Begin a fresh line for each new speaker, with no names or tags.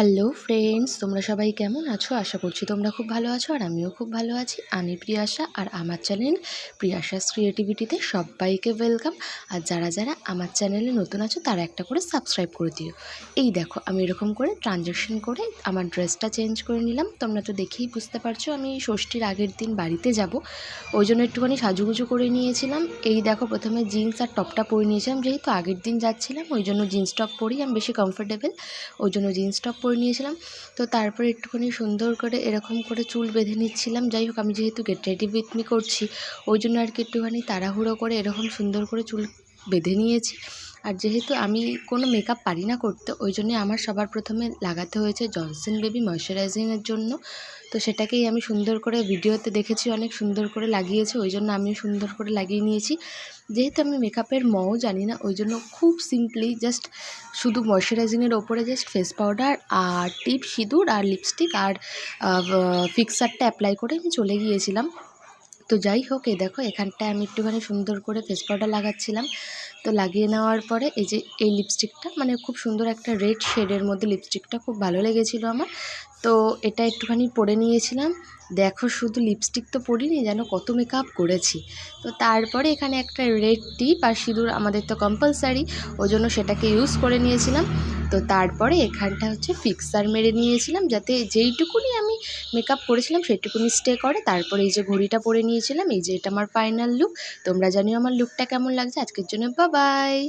Hello friends তোমরা সবাই কেমন আছো? আশা করছি তোমরা খুব ভালো আছো আর আমিও খুব ভালো আছি। আমি প্রিয়াশা আর আমার চ্যানেল প্রিয়াশাস ক্রিয়েটিভিটিতে সবাইকে ওয়েলকাম। আর যারা যারা আমার চ্যানেলে নতুন আছো, তারা একটা করে সাবস্ক্রাইব করে দিও। এই দেখো, আমি এরকম করে ট্রানজ্যাকশন করে আমার ড্রেসটা চেঞ্জ করে নিলাম। তোমরা তো দেখেই বুঝতে পারছ, আমি ষষ্ঠীর আগের দিন বাড়িতে যাব। ওই জন্য একটুখানি সাজুগুজু করে নিয়েছিলাম। এই দেখো, প্রথমে জিন্স আর টপটা পরে নিয়েছিলাম। যেহেতু আগের দিন যাচ্ছিলাম, ওই জন্য জিন্স টপ পরেই আমি বেশি কমফোর্টেবল ওই জন্য জিন্স টপ পরে নিয়েছিলাম। তো তারপরে একটুখানি সুন্দর করে এরকম করে চুল বেঁধে নিচ্ছিলাম। যাই হোক, আমি যেহেতু গেট রেডি উইথ মি করছি, ওই জন্য আর কি একটুখানি তাড়াহুড়ো করে এরকম সুন্দর করে চুল বেঁধে নিয়েছি। আর যেহেতু আমি কোনো মেকআপ পারি না করতে, ওই জন্যে আমার সবার প্রথমে লাগাতে হয়েছে জনসন বেবি ময়শ্চারাইজিংয়ের জন্য। তো সেটাকেই আমি সুন্দর করে ভিডিওতে দেখেছি, অনেক সুন্দর করে লাগিয়েছে, ওই জন্য আমিও সুন্দর করে লাগিয়ে নিয়েছি। যেহেতু আমি মেকআপের মও জানি না, ওই জন্য খুব সিম্পলি জাস্ট শুধু ময়শ্চারাইজিংয়ের ওপরে জাস্ট ফেস পাউডার আর টিপ সিঁদুর আর লিপস্টিক আর ফিক্সারটা অ্যাপ্লাই করে আমি চলে গিয়েছিলাম। তো যাই হোক, এই দেখো, এখানটায় আমি একটুখানি সুন্দর করে ফেস পাউডার লাগাচ্ছিলাম। তো লাগিয়ে নেওয়ার পরে এই যে, এই লিপস্টিকটা মানে খুব সুন্দর একটা রেড শেডের মধ্যে লিপস্টিকটা খুব ভালো লেগেছিলো আমার। তো এটা একটুখানি পরে নিয়েছিলাম। দেখো শুধু লিপস্টিক তো পরিনি, যেন কত মেকআপ করেছি। তো তারপরে এখানে একটা রেড টিপ আর সিঁদুর, আমাদের তো কম্পালসারি ওই জন্য সেটাকে ইউজ করে নিয়েছিলাম। তো তারপরে এখানটা হচ্ছে ফিক্সার মেরে নিয়েছিলাম, যাতে যেইটুকুনি আমি মেকআপ করেছিলাম সেইটুকুনি স্টে করে। তারপরে এই যে ঘড়িটা পরে নিয়েছিলাম, এই যে এটা আমার ফাইনাল লুক তোমরা জানিও আমার লুকটা কেমন লাগছে। আজকের জন্য বা বাই